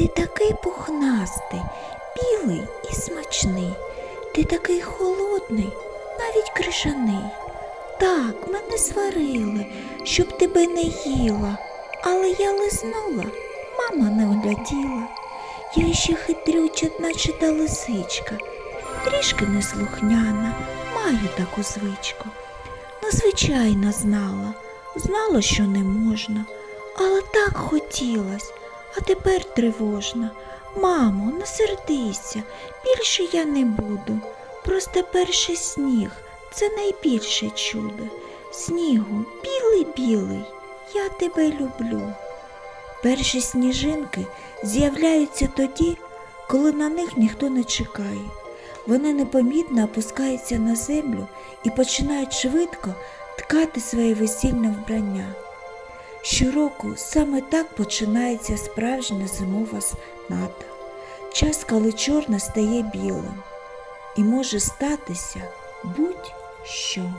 Ти такий пухнастий, білий і смачний. Ти такий холодний, навіть крижаний. Так, мене сварили, щоб тебе не їла, але я лизнула, мама не огляділа. Я ще хитрюча, наче та лисичка, трішки неслухняна, маю таку звичку. Ну, звичайно, знала, знала, що не можна, але так хотілось, а тепер тривожна. Мамо, не сердися, більше я не буду. Просто перший сніг це найбільше чудо. Снігу, білий-білий, я тебе люблю. Перші сніжинки з'являються тоді, коли на них ніхто не чекає. Вони непомітно опускаються на землю і починають швидко ткати своє весільне вбрання. Щороку саме так починається справжня зимова сната. Час, коли чорне стає білим, і може статися будь-що.